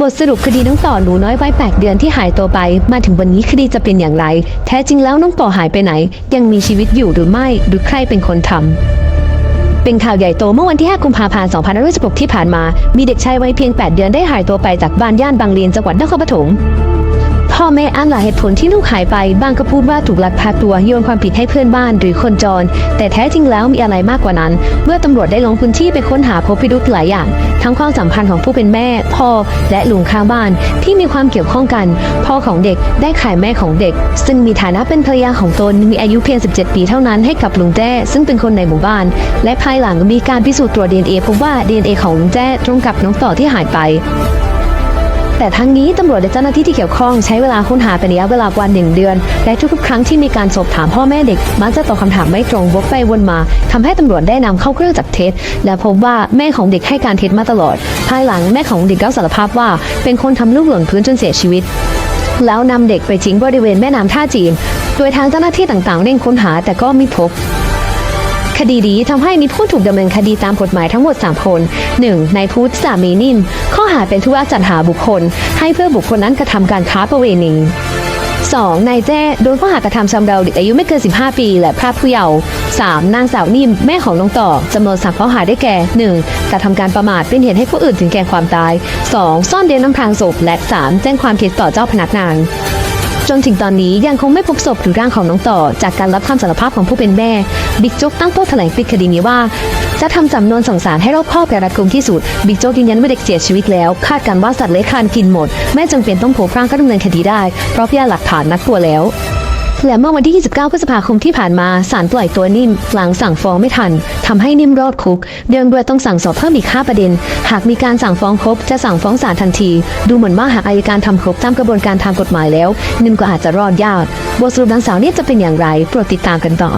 บทสรุปคดีน้องต่อหนูน้อยวัย8เดือนที่หายตัวไป มาถึงวันนี้คดีจะเป็นอย่างไร แท้จริงแล้วน้องต่อหายไปไหน ยังมีชีวิตอยู่หรือไม่หรือใครเป็นคนทำเป็นข่าวใหญ่โตเมื่อวันที่ 5 กุมภาพันธ์ 2516 ที่ผ่านมา มีเด็กชายวัยเพียง 8 เดือนได้หายตัวไปจากบ้านย่านบางเลนจังหวัดนครปฐม พ่อแม่อ้างหลายเหตุผลที่ลูกหายไป บางก็พูดว่าถูกลักพาตัวโยนความผิดให้เพื่อนบ้านหรือคนจร แต่แท้จริงแล้วมีอะไรมากกว่านั้น เมื่อตำรวจได้ลงพื้นที่ไปค้นหาพบพิรุธหลายอย่าง ทั้งความสัมพันธ์ของผู้เป็นแม่ พ่อ และลุงข้างบ้านที่มีความเกี่ยวข้องกัน พ่อของเด็กได้ขายแม่ของเด็ก ซึ่งมีฐานะเป็นภรรยาของตนมีอายุเพียง 17 ปีเท่านั้นให้กับลุงแจ้ซึ่งเป็นคนในหมู่บ้าน และภายหลังมีการพิสูจน์ตรวจ DNA พบว่า DNA ของลุงแจ้ตรงกับน้องต่อที่หายไป แต่ทั้งนี้ตำรวจและเจ้าหน้าที่ที่เกี่ยวข้องใช้เวลาค้นหาเป็นระยะเวลากว่าหนึ่งเดือน และทุกๆครั้งที่มีการสอบถามพ่อแม่เด็ก มักจะตอบคำถามไม่ตรงวกไปวนมาทำให้ตำรวจได้นำเข้าเครื่องจับเท็จ และพบว่าแม่ของเด็กให้การเท็จมาตลอด ภายหลังแม่ของเด็กก็สารภาพว่า เป็นคนทำลูกหล่นพื้นจนเสียชีวิต แล้วนำเด็กไปทิ้งบริเวณแม่น้ำท่าจีน โดยทางเจ้าหน้าที่ต่างๆเร่งค้นหาแต่ก็ไม่พบ คดีนี้ทำให้มีผู้ถูกดำเนินคดีตามกฎหมายทั้งหมด 3 คน 1. นายพุทธสามีนิ่ม ข้อหาเป็นธุระจัดหาบุคคล ให้เพื่อบุคคลนั้นกระทำการค้าประเวณี 2. นายแจ้โดนข้อหากระทำชำเราเด็กอายุไม่เกิน 15 ปี และพรากผู้เยาว์ 3. นางสาวนิ่ม แม่ของน้องต่อจำนวนสามข้อหาได้แก่ 1. กระทำการประมาทเป็นเหตุให้ผู้อื่นถึงแก่ความตาย 2. ซ่อนเร้นน้ำพรางศพและ 3. แจ้งความเท็จต่อเจ้าพนักงาน จนถึงตอนนี้ยังคงไม่พบศพหรือร่างของน้องต่อ จากการรับคำสารภาพของผู้เป็นแม่ บิ๊กโจ๊กตั้งโต๊ะแถลงปิดคดีนี้ว่า จะทำจำนวนส่งสารให้รอบคอบและรัดกุมที่สุด บิ๊กโจ๊กยืนยันว่าเด็กเสียชีวิตแล้ว คาดการณ์ว่าสัตว์เลื้อยคลานกินหมด แม่จำเป็นต้องพบร่างก็ดำเนินคดีได้ เพราะพยานหลักฐานนัดตัวแล้ว และเมื่อวันที่ 29 พฤษภาคมที่ผ่านมาศาลปล่อยตัวนิ่มหลังสั่งฟ้องไม่ทันทำให้นิ่มรอดคุก เดือนด้วยต้องสั่งสอบเพิ่มอีก 5 ประเด็น หากมีการสั่งฟ้องครบ จะสั่งฟ้องศาลทันที ดูเหมือนว่าหากอายการทำครบตามกระบวนการทางกฎหมายแล้ว นิ่มก็อาจจะรอดยากบทสรุปดังสาวนี้จะเป็นอย่างไรโปรดติดตามกันต่อ